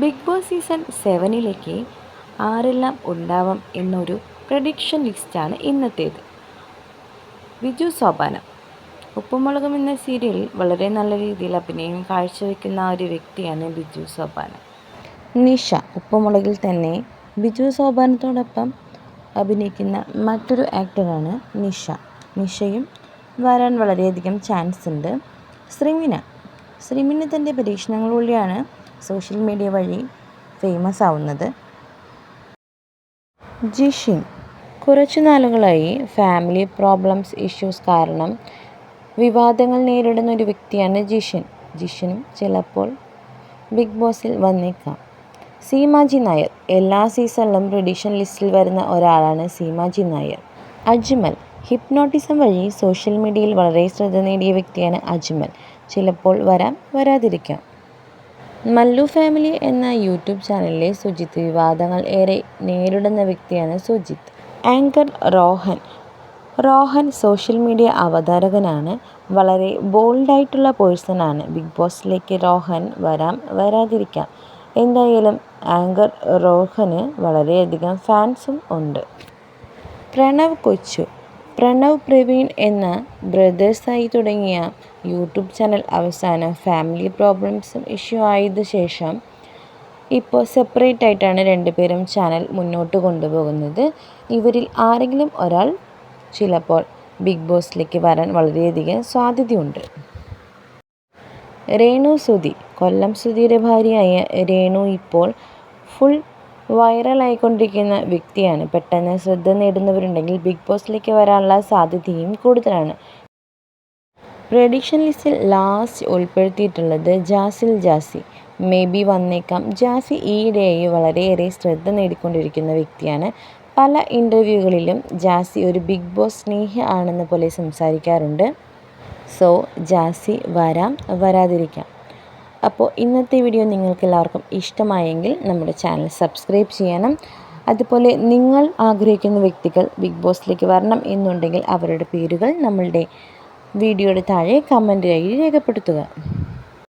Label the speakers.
Speaker 1: Big boss season സെവനിലേക്ക് ആരെല്ലാം ഉണ്ടാവാം എന്നൊരു പ്രഡിക്ഷൻ ലിസ്റ്റാണ് ഇന്നത്തേത്. ബിജു സോപാനം. ഉപ്പുമുളകും എന്ന സീരിയലിൽ വളരെ നല്ല രീതിയിൽ അഭിനയം കാഴ്ചവെക്കുന്ന ഒരു വ്യക്തിയാണ് ബിജു സോപാനം. നിഷ ഉപ്പുമുളകിൽ തന്നെ ബിജു സോപാനത്തോടൊപ്പം അഭിനയിക്കുന്ന മറ്റൊരു ആക്ടറാണ് നിഷ. നിഷയും വരാൻ വളരെയധികം ചാൻസ് ഉണ്ട് ശ്രീമിന. ശ്രീമിന തന്റെ പരീക്ഷണങ്ങളിലൂടെയാണ് സോഷ്യൽ മീഡിയ വഴി ഫേമസ് ആവുന്നത്. ജിഷിൻ കുറച്ചു നാളുകളായി ഫാമിലി പ്രോബ്ലംസ് ഇഷ്യൂസ് കാരണം വിവാദങ്ങൾ നേരിടുന്ന ഒരു വ്യക്തിയാണ് ജിഷിൻ. ജിഷിനും ചിലപ്പോൾ ബിഗ് ബോസിൽ വന്നേക്കാം. സീമാജി നായർ എല്ലാ സീസണിലും പ്രിഡിഷൻ ലിസ്റ്റിൽ വരുന്ന ഒരാളാണ് സീമാജി നായർ. അജ്മൽ ഹിപ്നോട്ടിസം വഴി സോഷ്യൽ മീഡിയയിൽ വളരെ ശ്രദ്ധ നേടിയ വ്യക്തിയാണ് അജ്മൽ. ചിലപ്പോൾ വരാം വരാതിരിക്കാം. മല്ലു ഫാമിലി എന്ന യൂട്യൂബ് ചാനലിലെ സുജിത്ത് വിവാദങ്ങൾ ഏറെ നേരിടുന്ന വ്യക്തിയാണ് Sujith. Anchor Rohan. Rohan social media അവതാരകനാണ്. വളരെ ബോൾഡായിട്ടുള്ള പേഴ്സണാണ് ബിഗ് ബോസിലേക്ക് റോഹൻ വരാം വരാതിരിക്കാം. എന്തായാലും ആങ്കർ റോഹന് വളരെയധികം ഫാൻസും ഉണ്ട്. പ്രണവ് കൊച്ചു. പ്രണവ് പ്രവീൺ എന്ന ബ്രദേഴ്സായി തുടങ്ങിയ യൂട്യൂബ് ചാനൽ അവസാനം ഫാമിലി പ്രോബ്ലംസും ഇഷ്യൂ ആയത് ശേഷം ഇപ്പോൾ സെപ്പറേറ്റ് ആയിട്ടാണ് രണ്ടുപേരും ചാനൽ മുന്നോട്ട് കൊണ്ടുപോകുന്നത്. ഇവരിൽ ആരെങ്കിലും ഒരാൾ ചിലപ്പോൾ ബിഗ് ബോസിലേക്ക് വരാൻ വളരെയധികം സാധ്യതയുണ്ട്. രേണു സുധി. കൊല്ലം സുധിയുടെ ഭാര്യയായ രേണു ഇപ്പോൾ ഫുൾ വൈറലായിക്കൊണ്ടിരിക്കുന്ന വ്യക്തിയാണ്. പെട്ടെന്ന് ശ്രദ്ധ നേടുന്നവരുണ്ടെങ്കിൽ ബിഗ് ബോസിലേക്ക് വരാനുള്ള സാധ്യതയും കൂടുതലാണ്. പ്രഡിക്ഷൻ ലിസ്റ്റിൽ ലാസ്റ്റ് ഉൾപ്പെടുത്തിയിട്ടുള്ളത് ജാസിൽ ജാസി. മേ ബി വന്നേക്കാം. ജാസി ഈയിടെയായി വളരെയേറെ ശ്രദ്ധ നേടിക്കൊണ്ടിരിക്കുന്ന വ്യക്തിയാണ്. പല ഇന്റർവ്യൂകളിലും ജാസി ഒരു ബിഗ് ബോസ് സ്നേഹ ആണെന്ന പോലെ സംസാരിക്കാറുണ്ട്. സോ ജാസി വരാം. വരാതിരിക്കാം. അപ്പോൾ ഇന്നത്തെ വീഡിയോ നിങ്ങൾക്ക് എല്ലാവർക്കും ഇഷ്ടമായെങ്കിൽ നമ്മുടെ ചാനൽ സബ്സ്ക്രൈബ് ചെയ്യണം. അതുപോലെ നിങ്ങൾ ആഗ്രഹിക്കുന്ന വ്യക്തികൾ ബിഗ് ബോസിലേക്ക് വരണം എന്നുണ്ടെങ്കിൽ അവരുടെ പേരുകൾ നമ്മളുടെ വീഡിയോയുടെ താഴെ കമന്റായി രേഖപ്പെടുത്തുക.